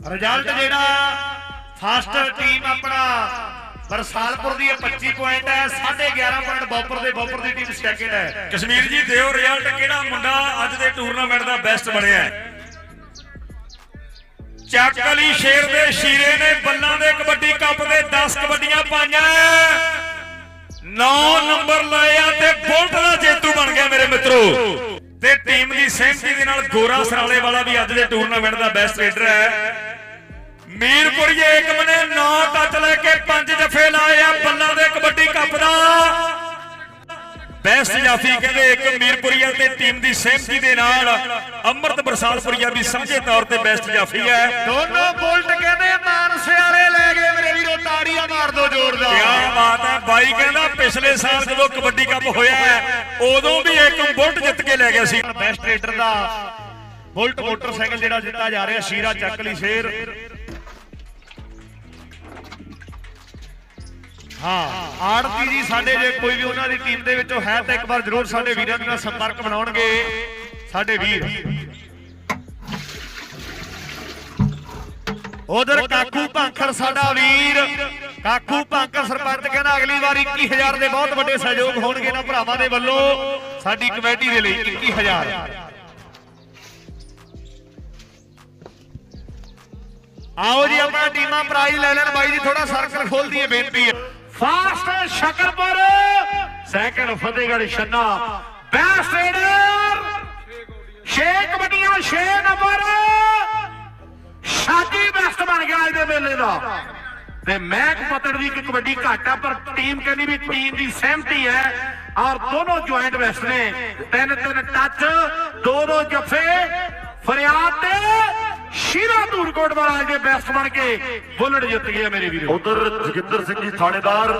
Result ਜਿਹੜਾ first team ਆਪਣਾ ਬਰਸਾਲਪੁਰ ਦੀ 25 point ਹੈ 11.5 ਪੁਆਇੰਟ ਬੋਪਰ ਦੇ, ਬੋਪਰ ਦੀ ਟੀਮ ਸੈਕਿੰਡ ਹੈ ਕਸ਼ਮੀਰ ਜੀ, ਦਿਓ ਰਿਜ਼ਲਟ, ਕਿਹੜਾ ਮੁੰਡਾ ਅੱਜ ਦੇ ਟੂਰਨਾਮੈਂਟ ਦਾ ਬੈਸਟ ਬਣਿਆ ਹੈ? ਚੱਕ ਅਲੀ ਸ਼ੇਰ ਦੇ ਸ਼ੀਰੇ ਨੇ ਬੱਲਾਂ ਦੇ ਕਬੱਡੀ ਕੱਪ ਦੇ 10 ਕਬੱਡੀਆਂ ਪਾਈਆਂ 9 ਨੰਬਰ ਲਾਇਆ ਆ ਤੇ ਬੁਲਟ ਦਾ ਜੇਤੂ ਬਣ ਗਿਆ ਤੇ ਟੀਮ ਦੀ ਸਹਿਮਤੀ ਦੇ ਨਾਲ ਗੋਰਾ ਸਰਾਲੇ ਵਾਲਾ ਵੀ ਅੱਜ ਦੇ ਟੂਰਨਾਮੈਂਟ ਦਾ ਬੈਸਟ ਰੇਡਰ ਹੈ। ਮੀਰਪੁਰੀਏ ਏਕਮ ਨੇ 9 ਟੱਚ ਲੈ ਕੇ 5 ਜਫੇ ਲਾਏ ਆ ਬੱਲਾਂ ਦੇ ਕਬੱਡੀ ਕੱਪ ਦਾ। ਬੈਸਟ ਜਾਫੀ ਕਹਿੰਦੇ ਇੱਕ ਮੀਰਪੁਰੀਆ ਤੇ ਟੀਮ ਦੀ ਸਹਿਮਤੀ ਦੇ ਨਾਲ ਅੰਮ੍ਰਿਤ ਬਰਸਾਲਪੁਰੀਆ ਵੀ ਸਮਝੇ ਤੌਰ ਤੇ ਬੈਸਟ ਜਾਫੀ ਹੈ। ਦੋਨੋਂ ਬੁਲਟ ਕਹਿੰਦੇ, ਮਾਨਸੇ ਲੈ ਗਏ ਮੇਰੇ ਵੀਰੋ, ਤਾੜੀਆਂ ਮਾਰ ਦੋ ਜ਼ੋਰਦਾਰ ਬਾਤ ਹੈ। ਬਾਈ ਕਹਿੰਦਾ ਪਿਛਲੇ ਸਾਲ ਜਦੋਂ ਕਬੱਡੀ ਕੱਪ ਹੋਇਆ ਉਦੋਂ ਵੀ ਇੱਕ ਬੁਲਟ ਜਿੱਤ ਕੇ ਲੈ ਗਿਆ ਸੀ। ਬੈਸਟ ਰੇਡਰ ਦਾ ਬੁਲਟ ਮੋਟਰਸਾਈਕਲ ਜਿਹੜਾ ਜਿੱਤਾ ਜਾ ਰਿਹਾ, ਸ਼ੀਰਾ ਚੱਕਲੀ ਸ਼ੇਰ। ਹਾਂ ਆੜਤੀ ਜੀ ਸਾਡੇ ਜੇ ਕੋਈ ਵੀ ਉਹਨਾਂ ਦੀ ਟੀਮ ਦੇ ਵਿੱਚੋਂ ਹੈ ਤਾਂ ਇੱਕ ਵਾਰ ਜ਼ਰੂਰ ਸਾਡੇ ਵੀਰਾਂ ਦੇ ਨਾਲ ਸੰਪਰਕ ਬਣਾਉਣਗੇ। ਸਾਡੇ ਵੀਰ। ਉਧਰ ਕਾਕੂ ਭਾਂਖਰ ਸਾਡਾ ਵੀਰ। ਕਾਕੂ ਭਾਂਖਰ ਸਰਪੰਚ ਕਹਿੰਦਾ ਅਗਲੀ ਵਾਰ 21000 ਦੇ ਬਹੁਤ ਵੱਡੇ ਸਹਿਯੋਗ ਹੋਣਗੇ ਨਾ ਭਰਾਵਾਂ ਦੇ ਵੱਲੋਂ। ਸਾਡੀ ਕਮੇਟੀ ਦੇ ਲਈ 21000 ਆਓ ਜੀ ਆਪਣਾ ਟੀਮਾਂ ਪ੍ਰਾਈਜ਼ ਲੈ ਲੈਣ। ਬਾਈ ਜੀ ਥੋੜਾ ਸਰਕਲ ਖੋਲ ਦਈਏ ਬੇਨਤੀ ਹੈ। First Shakarpur second Fatehgarh Chhanna. Best raider 6 ਕਬੱਡੀਆਂ 6 ਨੰਬਰ ਸ਼ਾਦੀ ਬੈਸਟ ਬਣ ਗਿਆ ਅੱਜ ਦੇ ਮੇਲੇ ਦਾ। ਤੇ ਮੈਕ ਪਤੜ ਦੀ ਇੱਕ ਕਬੱਡੀ ਘੱਟ, ਪਰ ਟੀਮ ਕਹਿੰਦੀ ਵੀ ਟੀਮ ਦੀ ਸਹਿਮਤੀ ਹੈ। ਔਰ ਦੋਨੋਂ ਜੁਆਇੰਟ ਬੈਸਟ ਨੇ। ਤਿੰਨ ਤਿੰਨ ਟੱਚ ਦੋ ਦੋ ਜੱਫੇ, ਫਰਿਆਦ ਤੇ ਸ਼ੀਰਾ ਧੂਰਕੋਟ ਵਾਲਾ ਅੱਜ ਦੇ ਬੈਸਟ ਬਣ ਕੇ ਬੁਲਟ ਜਿੱਤ ਗਿਆ ਮੇਰੇ ਵੀਰੋ। ਉਧਰ ਜਗਿੰਦਰ ਸਿੰਘ ਜੀ ਥਾਣੇਦਾਰ